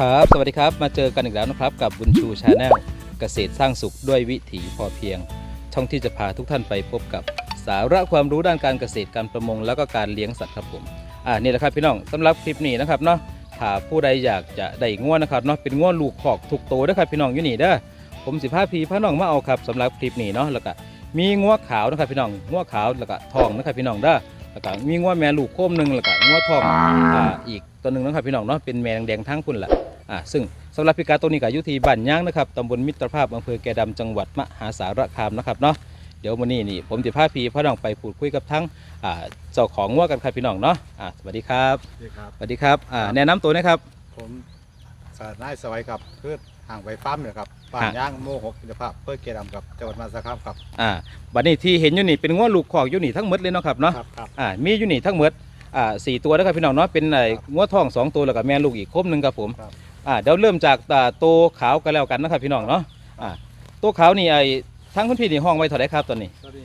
ครับ สวัสดีครับ มาเจอกันอีกแล้วนะครับ กับบุญชูชาแนลเกษตรสร้างสุขด้วยวิถีพอเพียง ช่องที่จะพาทุกท่านไปพบกับสาระความรู้ด้านการเกษตรการประมง แล้วก็การเลี้ยงสัตว์ครับผม อ่า นี่แหละครับพี่น้องสำหรับคลิปนี้นะครับเนาะ ถ้าผู้ใดอยากจะได้ง่วนะครับเนาะ เป็นง่วลูกขอกถูกโตนะครับพี่น้องอยู่นี่เด้อ ผมสิพาพีพาน้องมาเอาครับสำหรับคลิปนี้เนาะ แล้วก็มีง่วขาวนะครับพี่น้องง่วขาวแล้วก็ทองนะครับพี่น้องเด้อ แล้วก็มีง่วแม่ลูกโคมหนึ่งแล้วก็ง่วทอง อ่า อีกตัวหนึ่งนะครับพี่น้องเนาะ เป็นแม่แดงๆทั้งพุ่นละ อ่าซึ่งสำหรับพิกัดตรงนี้ก็อยู่ที่บ้านย่างนะครับตำบลมิตรภาพอำเภอแก่ดำจังหวัดมหาสารคามนะครับเนาะเดี๋ยววันนี้นี่ผมจะพาพี่พ่อน้องไปพูดคุยกับทั้งอ่าเจ้าของงัวกันครับพี่น้องเนาะอ่าสวัสดีครับสวัสดีครับสวัสดีครับอ่าแนะนำตัวนะครับ ผมสารนายสวัยครับคือห่างไปฟ้าร์มเนี่ยครับบ้านฮะย่างโมหกคุณภาพเพื่อเกดำครับจังหวัดมหาสารคามครับอ่าบัดนี้ที่เห็นอยู่นี่เป็นงัวลูกขอกอยู่นี่ทั้งหมดเลยเนาะครับเนาะครับครับอ่ามีอยู่นี่ทั้งหมดอ่าสี่ตัวนะครับพี่น้องเนาะเป็นไอ้ครับงัวทองสองตัวแล้วก็แม่ลูกอีกครบหนึ่งครับผมครับ อ่าเดี๋ยวเริ่มจากอ่าตัวขาวกันแล้วกันนะครับพี่น้องเนาะอ่าตัวขาวนี่ไอ้ทั้งคุณพี่นี่ห้องไว้เท่าไหรครับตอนนี้ ก็นี่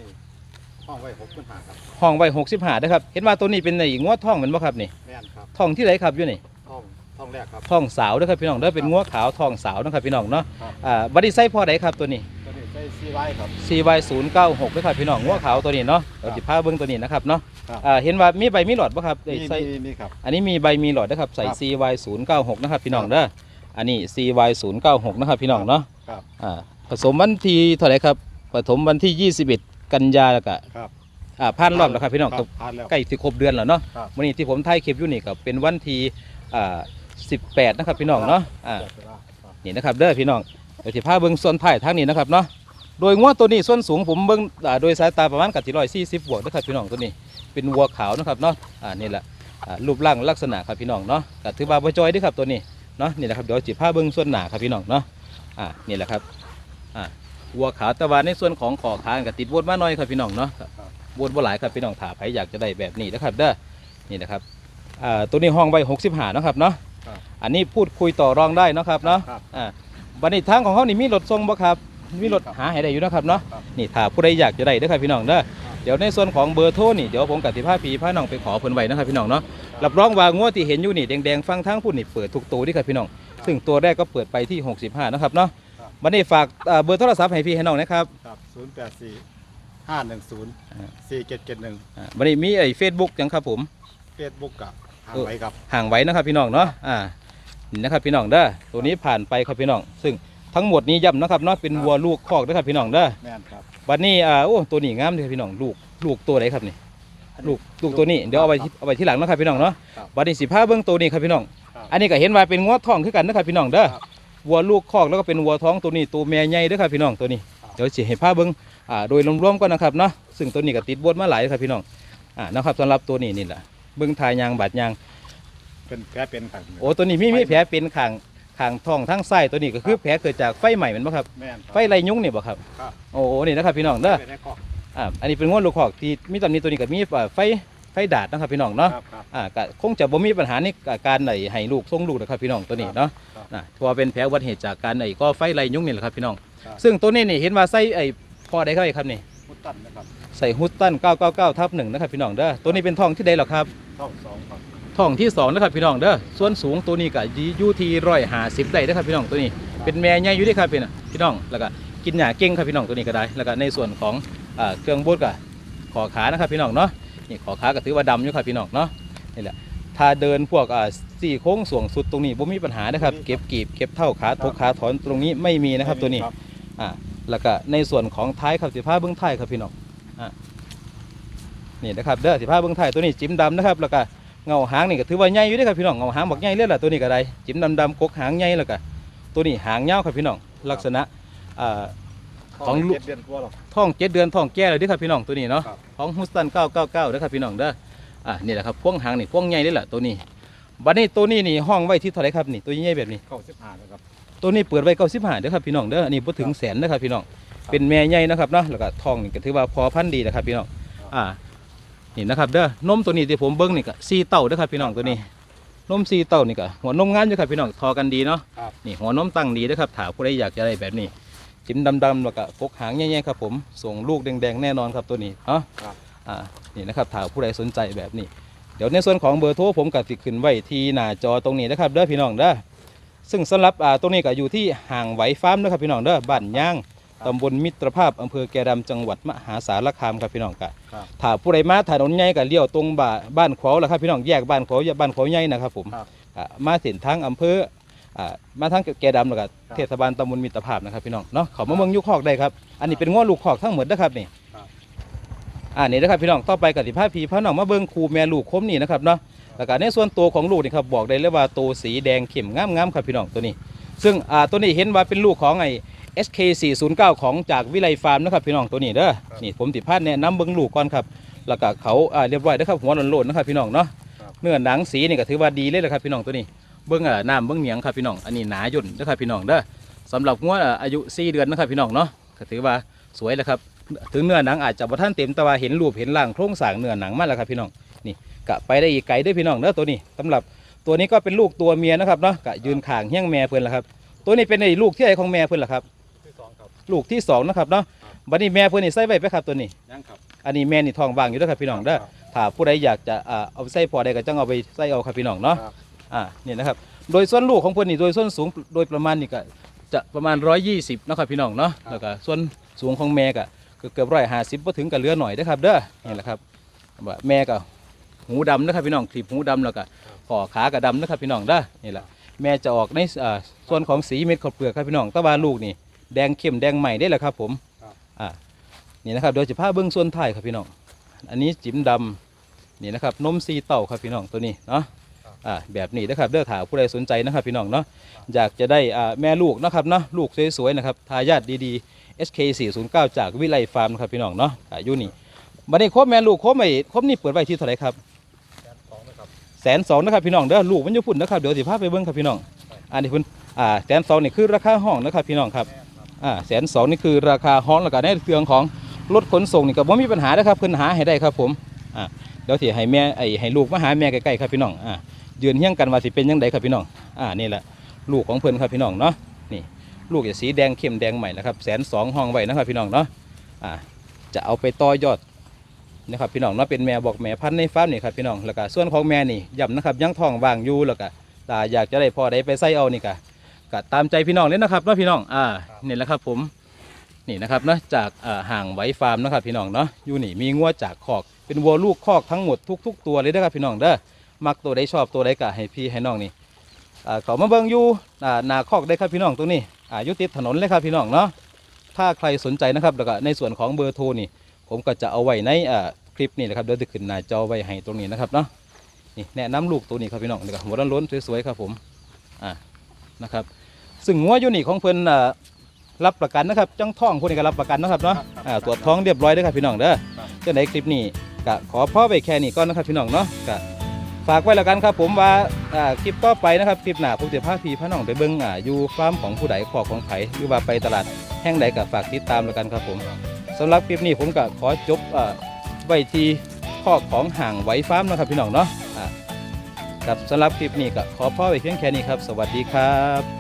ห้องไว้หกปัญหาครับห้องไว้หกสิบห้านะครับ เห็นว่าตัวนี้เป็นไอ้งวดท่องเหมือนบ่ครับนี่แม่นครับท่องที่ไหนครับอยู่นี่ห้องห้องแรกครับ ท่องสาวนะครับพี่น้องเด้อเป็นงวดขาวท่องสาวนะครับพี่น้องเนาะครับ อ่าบัดดี้ไซส์พอไดครับตัวนี้ ก็นี่ใช้ซีไว้ครับ CY 0 9 6นะครับพี่น้องงวดขาวตัวนี้เนาะเราจิพาเบิ้งตัวนี้นะครับเนาะครับ อ่าเห็นว่ามีใบมีหลอดป่ะครับไอ้มีไซส์มีมีครับ อันนี้มีใบมีหลอดนะครับใส่ ครับ CY 0 9 6 นะครับพี่น้องเด้ออันนี้ CY 0 9 6 นะครับพี่น้องเนาะครับอ่าผสมวันที่เท่าไหร่ครับผสมวันที่ 21 กันยาแล้วก็ครับอ่าพันรอบแล้วครับพี่น้องครับผ่านแล้ว ใกล้สิครบเดือนแล้วเนาะครับวันนี้ที่ผมถ่ายคลิปอยู่นี่ก็เป็นวันที่อ่า18 นะครับพี่น้องเนาะอ่าจัดเวลาครับนี่นะครับเด้อพี่น้องเดี๋ยวสิพาเบิ่งส่วนท้ายทางนี้นะครับเนาะ โดยงวดตัวนี้ส่วนสูงผมเบิ่งอ่าโดยสายตาประมาณกับที่ร้อยสี่สิบบวกนะครับพี่น้องตัวนี้ เป็นวัวขาวนะครับเนาะอ่านี่แหละอ่ารูปร่างลักษณะครับพี่น้องเนาะก็ถือว่าบ่จอยเด้วยครับตัวนี้เนาะนี่แหละครับเดี๋ยวสิพาเบิ่งส่วนหน้าครับพี่น้องเนาะอ่านี่แหละครับอ่าวัวขาวแต่ว่าในส่วนของขอขาก็ติดวดมาหน่อยครับพี่น้องเนาะบนบ่หลายครับพี่น้องถาใครอยากจะได้แบบนี้นะครับเด้อนี่นะครับอ่าตัวนี้ห้องไว้65นะครับเนาะครับอันนี้พูดคุยต่อรองได้เนาะครับเนาะครับอ่าบันนี้ทางของเขานี่มีรถส่งบ่ครับ มีรถครับหาให้ได้อยู่นะครับเนาะครับนี่ถ้าผู้ใดอยากจะได้เด้อครับพี่น้องเด้อเดี๋ยวในส่วนของเบอร์โทรนี่เดี๋ยวผมกับที่พาพีพาน้องไปขอเพิ่นไว้นะครับพี่น้องเนาะรับรองว่างวดที่เห็นอยู่นี่แดงๆฟังทั้งพุ่นนี่เปิดทุกตัวเด้อครับพี่น้อง ซึ่งตัวแรกก็เปิดไปที่ 65 นะครับเนาะครับบันนี้ฝากอ่าเบอร์โทรศัพท์ให้พี่ให้น้องนะครับครับศูนย์แปดสี่ห้าหนึ่งศูนย์สี่เจ็ดเจ็ดหนึ่งอ่าบันนี้มีไอ้ Facebook ยังครับผมเฟซบุ๊กกับห่างไว้ครับห่างไว้นะครับพี่น้องเนาะอ่านี่นะครับพี่น้องเด้อตัวนี้ผ่านไปครับพี่น้อง ซึ่ง ทั้งหมดนี้ย้ำนะครับเนาะเป็นครับวัวลูกคอกนะครับพี่น้องเด้อแม่นครับ บัดนี้อ่าโอ้ตัวนี้งามเลยครับพี่น้องลูกลูกตัวไหนครับนี่ ลูกลูกตัวนี้เดี๋ยวเอาไปที่เอาไปที่หลังเนาะครับพี่น้องเนาะครับบัดนี้สิพาเบื้องตัวนี้ครับพี่น้อง ครับอันนี้ก็เห็นว่าเป็นงวดทองคือกันนะครับพี่น้องเด้อครับวัวลูกคอกแล้วก็เป็นวัวท้องตัวนี้ตัวแม่ใหญ่เด้อครับพี่น้องตัวนี้ครับ เดี๋ยวสิให้พาเบิ้งอ่าโดยรวมๆก่อนนะครับเนาะซึ่งตัวนี้ก็ติดบวชมาหลายครับพี่น้องอ่านะครับสำหรับตัวนี้นี่แหละเบิ้งทายยางบาดยางเป็นแผลเป็นขังโอ้ตัวนี้มีมีแผลเป็นข้าง ข้างท้องทั้งไส้ตัวนี้ก็คือแผลเกิดจากไฟใหม่แมันบ่ครับ แม่นครับ ไฟไรยุงนี่บ่ครับ ครับ โอ้โหนี่นะครับพี่น้องเด้อไปในคอก อ่า อันนี้เป็นงวดลูกหอกที่มีตำหนี้ตัวนี้ก็มีอ่าไฟไฟดาดนะครับพี่น้องเนาะ ครับครับ อ่าก็คงจะบ่มีปัญหาในการไหนให้ลูกส่งลูกนะครับพี่น้องตัวนี้เนาะครับนะเพราะว่าเป็นแผลอุบัติเหตุจากการไหนก็ไฟไรยุงนี่แหละครับพี่น้อง ครับ ซึ่งตัวนี้นี่เห็นว่าใส่ไอ้พอได้เข้าไอ้ครับนี่พุทตันนะครับใส่ฮุตตัน999ทับ1นะครับพี่น้องเด้อ ตัวนี้เป็นทองที่ใดหรอครับช่องสองครับ ท้องที่สองนะครับพี่น้องเด้อส่วนสูงตัวนี้ก็อยู่ที่ร้อยหาสิบได้นะครับพี่น้องตัวนี้ เป็นแม่ใหญ่อยู่เด้ครับพี่น้องพี่น้องแล้วก็กินหญ้าเก่งครับพี่น้องตัวนี้ก็ได้ แล้วก็ในส่วนของอ่าเครื่องบดกับขอขานะครับพี่น้องเนาะนี่ขอขาก็ถือว่าดำอยู่ครับพี่น้องเนาะนี่แหละถ้าเดินพวกอ่าสี่โค้งส่วงสุดตรงนี้บ่มีปัญหานะครับ เก็บกีบเก็บเท่าขาทกขาถอนตรงนี้ไม่มีนะครับตัวนี้อ่าแล้วก็ในส่วนของท้ายครับสิผ้าเบื้องท้ายครับพี่น้องอ่านี่นะครับเด้อสิผ้าเบื้องท้ายตัวนี้จิ้มดำนะครับแล้วก็ เงาหางนี่ก็ถือว่าใหญ่อยู่เด้อครับพี่น้องเงาหางบักใหญ่เลยล่ะตัวนี้ก็ได้จิ้มดำดำๆกกหางใหญ่แล้วก็ตัวนี้หางยาวครับพี่น้องลักษณะอ่า ของลูก เจ็ดเดือนกว่าหรอก ท้องเจ็ดเดือนท้องแก่เลยเด้อครับพี่น้องตัวนี้เนาะครับ ของฮุสตัน999เด้อครับพี่น้องเด้ออ่านี่แหละครับพวงหางนี่พวงใหญ่เลยล่ะตัวนี้บัดนี้ตัวนี้นี่ห้องไว้ที่เท่าไหรครับนี่ตัวใหญ่ๆแบบนี้ เข้าสิบห้านะครับ ตัวนี้เปิดไว้เก้าสิบห้าเด้อครับพี่น้องเด้ออันนี้บ่ถึงแสนนะครับพี่น้อง เป็นแม่ใหญ่นะครับเนาะแล้วก็ทองนี่ก็ถือว่าพอพันธุ์ดีนะครับพี่น้อง อ่า นี่นะครับเด้อนมตัวนี้ที่ผมเบิ้งนี่ก็ซีเต้าเด้อครับพี่น้องตัวนี้นมซีเต้านี่ก็หัวนมงามอยู่ครับพี่น้องทอกันดีเนาะครับ นี่หัวนมตั้งดีเด้อครับถ้าผู้ใดอยากจะได้แบบนี้จิ้มดำๆแล้วก็กกหางแย่ๆครับผมส่งลูกแดงๆแน่นอนครับตัวนี้เนาะครับ อ่านี่นะครับถ้าผู้ใดสนใจแบบนี้ เดี๋ยวในส่วนของเบอร์โทรผมก็ติขึ้นไว้ที่หน้าจอตรงนี้นะครับเด้อพี่น้องเด้อซึ่งสำหรับอ่าตรงนี้ก็อยู่ที่ห่างไหวฟาร์มนะครับพี่น้องเด้อบ้านย่างครับ ตำบลมิตรภาพอำเภอแกดำจังหวัดมหาสารคามครับพี่น้องกะครับถ้าผู้ใดมาถนนใหญ่ก็เลี้ยวตรงบ้าบ้านขวาวแหละครับพี่น้องแยกบ้านขวาวบ้านขวาวใหญ่นะครับผมครับอ่ามาเส้นทางอำเภออ่ามาทางแกดำแล้วก็ครับเทศบาลตำบลมิตรภาพนะครับพี่น้องเนาะเขามาเมืองยุคอกได้ครับอันนี้เป็นง้อลูกคอกทั้งหมดนะครับนี่ครับ อ่านี่นะครับพี่น้องต่อไปกับสิพาพีพาน้องมาเบิ่งคูแม่ลูกคมนี่นะครับเนาะแล้วก็ในส่วนตัวของลูกนี่ครับบอกได้เลยว่าตัวสีแดงเข้มงามๆครับพี่น้องตัวนี้ ซึ่งอ่าตัวนี้เห็นว่าเป็นลูกของไอ้ SK 409ของจากวิไลฟาร์มนะครับพี่น้องตัวนี้เด้อครับนี่ผมติพาดแนะนำเบิ่งลูกก่อนครับแล้วก็เขาอ่าเรียบร้อยนะครับหัวโลนๆนะครับพี่น้องเนาะครับเนื้อหนังสีนี่ก็ถือว่าดีเลยนะครับพี่น้องตัวนี้เบิ่งอ่าน้ำเบิ่งเหนียงครับพี่น้องอันนี้หนาย่นนะครับพี่น้องเด้อสำหรับงัวอ่าอายุ4เดือนนะครับพี่น้องเนาะก็ถือว่าสวยแล้วครับถึงเนื้อหนังอาจจะบ่ทันเต็มแต่ว่าเห็นรูปเห็นร่างโครงสร้างเนื้อหนังมาแล้วครับพี่น้องนี่กะไปได้อีกไกลเด้วยพี่น้องเด้อตัวนี้สำหรับตัวนี้ก็เป็นลูกตัวเมียนะครับเนาะกะยืนข้างเฮี้ยงแม่เพิ่นแล้วครับตัวนี้เป็นไอ้ลูกที่ไอของแม่เพิ่นล่ะครับที่สองครับ ลูกที่สองนะครับเนาะบัดนี้แม่เพิ่นนี่ใส่ไว้ไปครับตัวนี้ ยังครับ อันนี้แม่นี่ท้องว่างอยู่เด้อครับพี่น้องเด้อครับถ้าผู้ใดอยากจะอ่าเอาไปใส่พอใดก็จังเอาไปใส่เอาครับพี่น้องเนาะครับ อ่านี่นะครับโดยส่วนลูกของเพิ่นนี่โดยส่วนสูงโดยประมาณนี่ก็จะประมาณ 120นะครับพี่น้องเนาะแล้วก็ส่วนสูงของแม่ก็เกือบร้อยห้าสิบพอถึงกับเหลือหน่อยนะครับเด้อนี่แหละครับว่าแม่ก็หูดำนะครับพี่น้องคลิปหูดำแล้วก็ขอขาก็ดำนะครับพี่น้องเด้อนี่แหละแม่จะออกในอ่าส่วนของสีเม็ดข้าวเปลือกครับพี่น้องแตะวันลูกนี่ แดงเข้มแดงใหม่ได้แหละครับ ผมอ่านี่นะครับเดี๋ยวจะพาเบื้องส่วนท้ายครับพี่น้อง อันนี้จิ้มดำนี่นะครับนมซีเต่าครับพี่น้องตัวนี้เนาะอ่าแบบนี้นะครับเด้อถามผู้ใดสนใจนะครับพี่น้องเนาะอยากจะได้อ่าแม่ลูกนะครับเนาะลูกสวยๆนะครับทายาทดีๆ SK 409จากวิไลฟาร์มนะครับพี่น้องเนาะอายุนี่บัดนี้ครบแม่ลูกครบไอ้ครบนี่เปิดไว้ที่เท่าไหร่ครับแสนสองนะครับแสนสองนะครับพี่น้องเด้อลูกมันจะพุ่นนะครับเดี๋ยวสิพาไปเบิ้งครับพี่น้องอันนี้เพิ่นอ่าแสนสองนี่คือราคาห้องนะครับพี่น้องครับแม่ครับ อ่าแสนสองนี่คือราคาห้องแล้วก็ในเรื่องของรถขนส่งนี่ก็บ่มีปัญหานะครับเพิ่นหาให้ได้ครับผมอ่าเดี๋ยวสิให้แม่ไอ้ให้ลูกมาหาแม่ใกล้ๆครับพี่น้องอ่ายืนเฮี้ยงกันว่าสิเป็นยังไงครับพี่น้องอ่านี่แหละลูกของเพิ่นครับพี่น้องเนาะนี่ลูกจะสีแดงเข้มแดงใหม่นะครับแสนสองห้องไว้นะครับพี่น้องเนาะอ่าจะเอาไปต่อยอดนะครับพี่น้องเนาะเป็นแม่บอกแม่พันธุ์ในฟาร์มนี่ครับพี่น้องแล้วก็ส่วนของแม่นี่ย้ำนะครับยังท้องว่างอยู่แล้วก็ตาอยากจะได้พอได้ไปใส่เอานี่ก็ ก็ตามใจพี่น้องเลยนะครับเนาะพี่น้องอ่านี่แหละครับผมนี่นะครับนะจากอ่าห่างไว้ฟาร์มนะครับพี่น้องเนาะอยู่นี่มีงัวจากคอกเป็นวัวลูกคอกทั้งหมดทุก ๆ ตัวเลยนะครับพี่น้องเด้อมักตัวใดชอบตัวใดก็ให้พี่ให้น้องนี่อ่าเขามาเบิ่งอยู่อ่าหนาคอกได้ครับพี่น้องตรงนี้อ่าอยู่ติดถนนเลยครับพี่น้องเนาะถ้าใครสนใจนะครับแล้วก็ในส่วนของเบอร์โทรนี่ ผมก็จะเอาไว้ในอ่าคลิปนี้นะครับเดี๋ยวจะขึ้นหน้าจอไว้ให้ตรงนี้นะครับเนาะนี่แนะนำลูกตัวนี้ครับพี่น้องนี่ก็หัวล้นๆสวยๆครับผมอ่านะครับ ซึ่งงัวอยู่นี่ของเพิ่นอ่ารับประกันนะครับจังท้องพวกนี้ก็รับประกันนะครับเนาะครับครับอ่าตรวจท้องเรียบร้อยเด้อครับพี่น้องเด้อครับ เจ้าไหนคลิปนี้ก็ขอพ่อไปแค่นี้ก่อนนะครับพี่น้องเนาะก็ฝากไว้แล้วกันครับผมว่าอ่าคลิปต่อไปนะครับคลิปหน้าผมจะพาพี่พาน้องไปเบิ่งอ่าอยู่ฟาร์มของผู้ใดขอของไผหรือว่าไปตลาดแห่งใดก็ฝากติดตามแล้วกันครับผมสำหรับคลิปนี้ผมก็ขอจบอ่าไว้ที่ข้อของห่างไหวฟาร์มนะครับพี่น้องเนาะอ่า ครับสำหรับคลิปนี้ก็ขอพ่อไปเพียงแค่นี้ครับ สวัสดีครับ